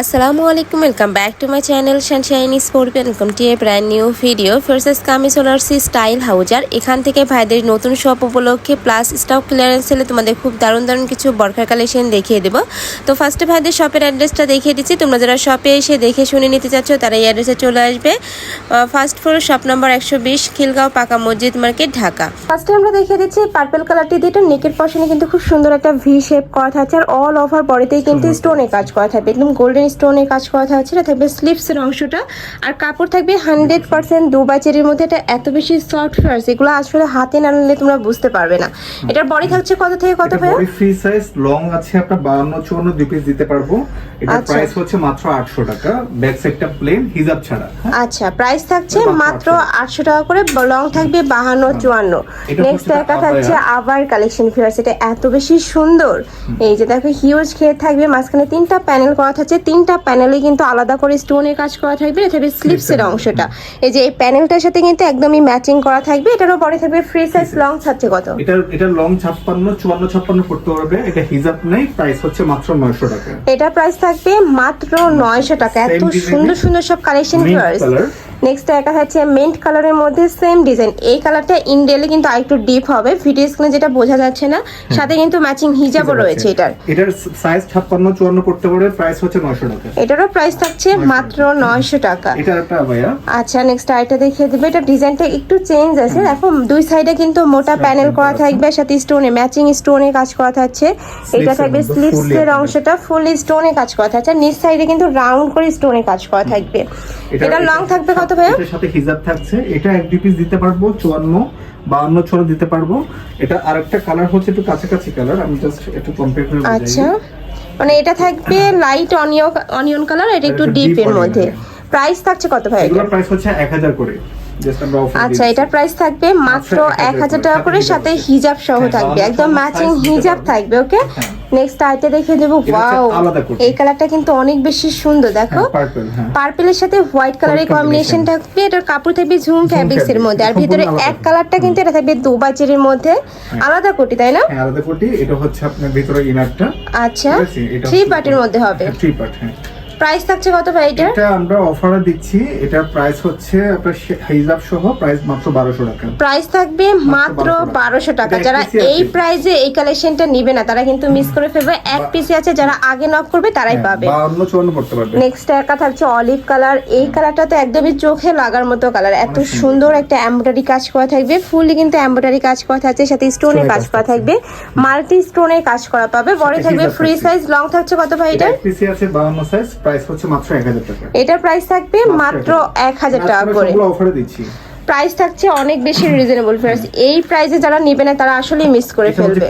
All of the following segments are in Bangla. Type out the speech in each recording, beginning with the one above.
আসসালামু আলাইকুম welcome back to my channel সানশাইনি sports welcome to a brand new video ফার্সেস কামি সোলারসি স্টাইল হাউজার এখান থেকে ভাইদের নতুন শপ উপলক্ষে প্লাস স্টক ক্লিয়ারেন্স সেলে তোমাদের খুব দারুণ দারুণ কিছু বরখার কালেকশন দেখিয়ে দেবো। তো ফার্স্টে ভাইদের শপের অ্যাড্রেসটা দেখিয়ে দিচ্ছি। তোমরা যারা শপে এসে দেখে শুনে নিতে চাচ্ছ তারা এই অ্যাড্রেসে চলে আসবে। ফার্স্ট ফ্লোর শপ নম্বর একশো বিশ খিলগাঁও পাকা মসজিদ মার্কেট ঢাকা। ফার্স্টে আমরা দেখিয়ে দিচ্ছি পার্পল কালারটি দিয়ে এটা নেকের পশনে কিন্তু খুব সুন্দর একটা ভি শেপ করা থাকছে আর অল ওভার বডিতেই কিন্তু স্টোনে কাজ করা থাকবে। একদম গোল্ডেন স্টোনে কাজ করা থাকছে এটা থাকবে স্লিপসের অংশটা। আর কাপড় থাকবে হান্ড্রেড পার্সেন্ট দুবাই চেরির মধ্যে এটা এত বেশি সফট ফেয়ার্স এগুলো আসলে হাতে না নিলে তোমরা বুঝতে পারবে না। এটার বডি থাকছে কত থেকে কত বডি ফ্রি সাইজ লং আছে আপনার 52 54 দুই পিস দিতে পারব। এটা আচ্ছা। প্রাইস হচ্ছে মাত্র 800 টাকা ব্যাক সাইডটা প্লেন হিজাব ছাড়া হ্যাঁ? আচ্ছা প্রাইস থাকছে মাত্র মাত্র আটশো টাকা। করে লং থাকবে বাহান্ন চুয়ান্ন। এটা নেক্সট হচ্ছে একটা থাকছে আবার কালেকশন ফিয়ার্স এটা এত বেশি সুন্দর। এই যে দেখো হিউজ খেয়ে থাকবে মাঝখানে তিনটা প্যানেল করা থাকছে তিনটা প্যানেলে কিন্তু আলাদা করে স্টোনের কাজ করা থাকবে এটা থাকবে স্লিপসের অংশটা। এই যে এই প্যানেলটার সাথে কিন্তু একদমই ম্যাচিং করা থাকবে এটারও পরে থাকবে ফ্রি সাইজ লং থাকছে কত? এটা এটা লং 56 54 56 করতে পারবে। এটা হিজাব নাই প্রাইস হচ্ছে মাত্র 900 টাকা। এটা প্রাইস থাকবে মাত্র নয়শো টাকা। এত সুন্দর সুন্দর সব কালেকশন color। নেক্সট একটা হচ্ছে মেন্ট কালারের মধ্যে সেম ডিজাইন এই কালারটা ইন্ডিয়ালে কিন্তু আরেকটু ডিপ হবে। ভিডিও স্ক্রিনে যেটা বোঝা যাচ্ছে না সাথে কিন্তু ম্যাচিং হিজাবও রয়েছে এটার। এটার সাইজ 56 54 করতে পারবে প্রাইস হচ্ছে 900 টাকা। এটারও প্রাইস থাকছে মাত্র নয়শো টাকা। এটা একটা ভাইয়া। আচ্ছা নেক্সট আইটা দেখিয়ে দেবে। এটা ডিজাইনটা একটু চেঞ্জ আছে। দেখো দুই সাইডে কিন্তু মোটা প্যানেল করা থাকবে সাথে স্টোনে ম্যাচিং স্টোনে কাজ করা থাকছে। এটা থাকবে স্লিভস এর অংশটা ফুল স্টোনে কাজ করা থাকছে। নিচ সাইডে কিন্তু রাউন্ড করে স্টোনে কাজ করা থাকবে। এটা লং থাকবে কত ভাইয়া এটার সাথে হিজাব থাকছে। এটা এক দুই পিস দিতে পারব 54 52 ছড়া দিতে পারব। এটা আরেকটা কালার হচ্ছে একটু কাছাকাছি কালার আমি জাস্ট একটু কম্পেয়ার করে আচ্ছা। মানে এটা থাকবে লাইট অনিয়ন অনিয়ন কালার এটা একটু ডিপ এর মধ্যে। প্রাইস থাকছে কত ভাই? এটা প্রাইস হচ্ছে 1000 করে। আচ্ছা এটার প্রাইস থাকবে মাত্র মাত্র এক হাজার টাকা করে সাথে হিজাব সহ হ্যাঁ, থাকবে। একদম ম্যাচিং হিজাব। থাকবে ওকে হ্যাঁ। নেক্সট আইটে দেখে দেবো ওয়াও এই কালারটা কিন্তু অনেক বেশি সুন্দর দেখো। পার্পল হ্যাঁ। সাথে হোয়াইট কালারের কম্বিনেশন থাকবে এটার কাপড় থাকবে ঝুম ফ্যাব্রিক্স এর মধ্যে। আর ভিতরে এক কালারটা কিন্তু এটা থাকবে দুবাই চেরির মধ্যে। আলাদা কোটি তাই না? হ্যাঁ আলাদা কোটি এটা হচ্ছে আপনার ভিতরে ইনারটা আচ্ছা? থ্রি পার্টের মধ্যে হবে। থ্রি পার্ট হ্যাঁ। প্রাইস থাকছে কত ভাই এটা এটা আমরা অফারে দিচ্ছি। এটার প্রাইস হচ্ছে আপনার হিজাব সহ প্রাইস মাত্র 1200 টাকা। প্রাইস থাকবে মাত্র 1200 বারোশো টাকা। যারা এই প্রাইসে এই কালেকশনটা নিবে না তারা কিন্তু মিস করে ফেলবে। এক পিসে আছে যারা আগে নক করবে তারাই পাবে। 52 54 করতে পারবে। নেক্সট একটা থাকছে অলিভ কালার এই কালারটা তো একদমই চোখে লাগার মতো কালার এত সুন্দর। একটা এমব্রয়ডারি কাজ করা থাকবে। ফুললি কিন্তু এমব্রয়ডারি কাজ করা থাকছে সাথে স্টোনের স্টোনের কাজ করা থাকবে। মাল্টি স্টোনের কাজ করা পাবে। বড় থাকবে ফ্রি সাইজ লং থাকছে কত ভাই এটা এটা এক পিসি আছে 52 সাইজ প্রাইস হচ্ছে মাত্র 1000 টাকা। এটার প্রাইস থাকবে মাত্র এক হাজার টাকা। করে। অফারে দিচ্ছি। প্রাইস থাকছে অনেক বেশি রিজনেবল ফ্রেন্ডস এই প্রাইসে যারা নেবে না তারা আসলেই মিস করে ফেলবে।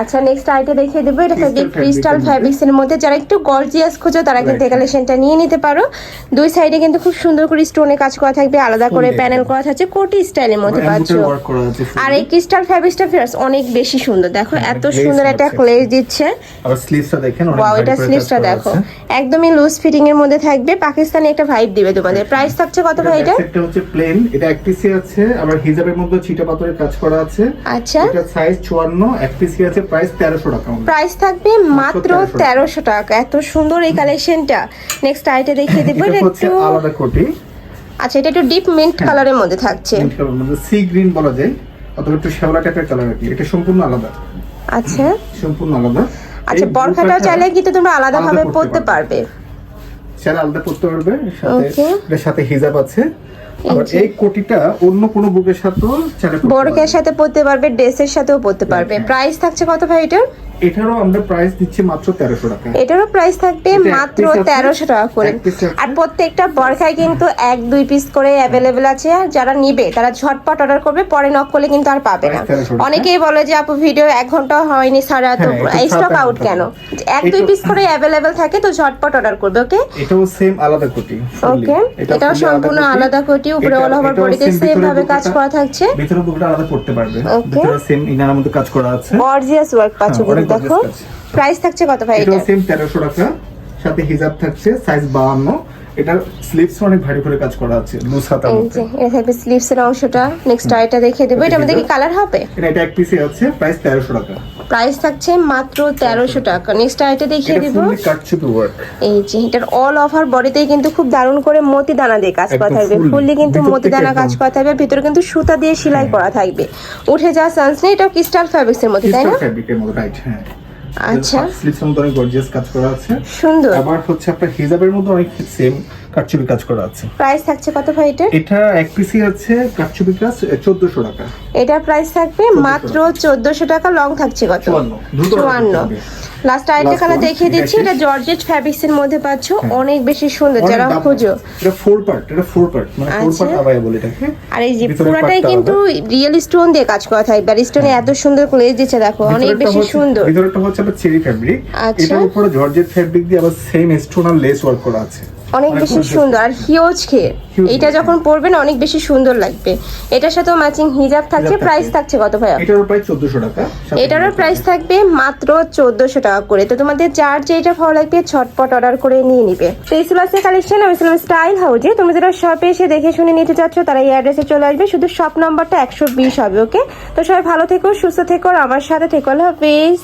আচ্ছা নেক্সট আইটা দেখিয়ে দেবো। এটা থাকবে ক্রিস্টাল ফ্যাব্রিক্স এর মধ্যে। যারা একটু গর্জিয়াস খোঁজো তারা কিন্তু. কালেকশনটা নিয়ে নিতে পারো। দুই সাইডে কিন্তু খুব সুন্দর করে স্টোনে কাজ করা থাকবে আলাদা করে প্যানেল। করা থাকছে কোটি স্টাইলের মধ্যে পাচ্ছ। আর এই ক্রিস্টাল ফ্যাব্রিক্সটা ফিয়ার্স অনেক বেশি সুন্দর। দেখো হ্যাঁ, এত সুন্দর একটা ক্লেজ দিচ্ছে। আবার স্লিভসটা দেখেন ওয়াও এটা স্লিভসটা দেখো। একদমই লুজ ফিটিং এর মধ্যে থাকবে। পাকিস্তানি একটা ভাইব দিবে তোমাদের। প্রাইস থাকছে কত ভাই এটা? এটা হচ্ছে প্লেন এটা এক পিসি আছে আবার হিজাবের মধ্যে ছিটা পাথরের কাজ করা আছে। আচ্ছা। এটা সাইজ 54 এক পিসি আছে প্রাইস 1300 টাকা প্রাইস থাকবে মাত্র 1300 তেরোশো টাকা। এত সুন্দর এই কালেকশনটা নেক্সট আইটা দেখিয়ে দেবো। এটা হচ্ছে একটু আলাদা কোটি। আচ্ছা এটা একটু ডিপ মিন্ট কালারের মধ্যে থাকছে। Mint color, মানে সি গ্রিন বলা যায় অথবা একটু শ্যাওলা টাইপের কালার আর কি। এটা সম্পূর্ণ আলাদা। আচ্ছা। সম্পূর্ণ আলাদা। আচ্ছা এই বরখাটা বুরকাটা চাইলে কিন্তু তোমরা আলাদা ভাবে পড়তে পারবে। চাইলে আলাদা পড়তে পারবে সাথে. সাথে হিজাব আছে। এই কোটিটা অন্য কোনো বুকের সাথেও পারবে। সাথে পড়তে পারবে ড্রেসের সাথেও পড়তে পারবে। হ্যাঁ। প্রাইস থাকছে কত ভাই এটার? এটারও আমরা প্রাইস দিচ্ছি মাত্র 1300 টাকা। এটারও প্রাইস থাকবে মাত্র piece আছে, তেরোশো টাকা করে। আর প্রত্যেকটা বরখায় কিন্তু এক দুই পিস করে অ্যাভেলেবেল আছে। আর যারা নিবে তারা ঝটপট অর্ডার করবে পরে নক করলে কিন্তু আর পাবে না। 1300। অনেকেই বলে যে আপু ভিডিও এক ঘণ্টা হয়নি সারা তো হ্যাঁ, স্টক আউট কেন? এক দুই পিস করে অ্যাভেলেবেল থাকে তো ঝটপট অর্ডার করবে ওকে এটাও সেম আলাদা কোটি ওকে এটাও সম্পূর্ণ আলাদা কোটি। উপরে অল ওভার বডিতে সেম ভাবে কাজ করা থাকছে। ভিতরে বুকটা আলাদা করতে পারবে। ভিতরে সেম ইনার মতো কাজ করা আছে। গর্জিয়াস ওয়ার্ক পাচ্ছ হ্যাঁ, গুলো দেখো। প্রাইস থাকছে কত ভাই এটা সেম 1300 টাকা সাথে হিজাব থাকছে সাইজ 52 এটা অনেক ভারী করে কাজ করা আছে লুজ এর অংশটা নেক্সট আইটা দেখিয়ে দেবো। এটা আমাদের কি কালার হবে? এটা এক পিসে আছে প্রাইস 1300 টাকা। প্রাইস থাকছে মাত্র 1300 টাকা। নেক্সট আইটা দেখিয়ে দেব। এই যে এটার অল ওভার বডিতেই কিন্তু খুব দারুণ করে মতি দানা দিয়ে কাজ করা থাকবে। ফুললি কিন্তু মতি দানা কাজ করা থাকবে ভিতরে কিন্তু সুতা দিয়ে সেলাই হ্যাঁ। করা থাকবে। উঠে যা সানস নেই এটা ক্রিস্টাল ফ্যাব্রিক্সের মধ্যে তাই না? ক্রিস্টাল ফ্যাব্রিকের মধ্যে রাইট হ্যাঁ। আচ্ছা। স্লিপস মধ্যে অনেক গর্জিয়াস কাজ করা আছে। সুন্দর। আবার হচ্ছে আপনার হিজাবের মধ্যে অনেক সেম কাটছুপি কাজ করা আছে। প্রাইস থাকছে কত ভাই এটা এটা এক পিসি আছে কাটছুপি কাজ চোদ্দশো টাকা। এটার প্রাইস থাকবে মাত্র চোদ্দশো টাকা লং থাকছে কত? চুয়ান্ন। দ্রুত চুয়ান্ন। হবে। লাস্ট আরেকটা Last কালার দেখিয়ে দিচ্ছি এটা এটা জর্জেট ফ্যাব্রিক্স এর মধ্যে পাচ্ছ অনেক বেশি সুন্দর যারা খোঁজো। এটা ফোর পার্ট এটা ফোর পার্ট মানে ফোর। পার্ট আবায়া বলে এটাকে। আর এই যে পুরাটাই কিন্তু রিয়েল স্টোন দিয়ে কাজ করা থাকবে আর স্টোনে এত সুন্দর করে দিচ্ছে দেখো অনেক বেশি সুন্দর। ভিতরেরটা হচ্ছে আপনার চেরি ফ্যাব্রিক আচ্ছা। এটার উপরে জর্জেট ফ্যাব্রিক দিয়ে আবার সেম স্টোন আর লেস ওয়ার্ক করা আছে। অনেক বেশি সুন্দর। আর হিউজ খেয়ে। এটা যখন পরবেন অনেক বেশি সুন্দর লাগবে। এটার সাথেও ম্যাচিং হিজাব থাকছে। প্রাইস থাকছে। কত ভাইয়া? এটারও প্রায় চোদ্দশো টাকা। সাথে এটারও প্রাইস থাকবে। মাত্র চোদ্দশো টাকা করে। তো তোমাদের যার যেটা ভালো লাগবে ছটপট অর্ডার করে নিয়ে নিবে। তো এই ছিল কালেকশন আমি ছিলাম স্টাইল হাউজে তোমরা যারা শপে এসে দেখে শুনে নিতে চাচ্ছ তারা এই অ্যাড্রেসে চলে আসবে। শুধু শপ নাম্বারটা একশো বিশ হবে ওকে তো সবাই ভালো থেকো সুস্থ থেকো আর আমার সাথে থেকো। আল্লাহ হাফিজ।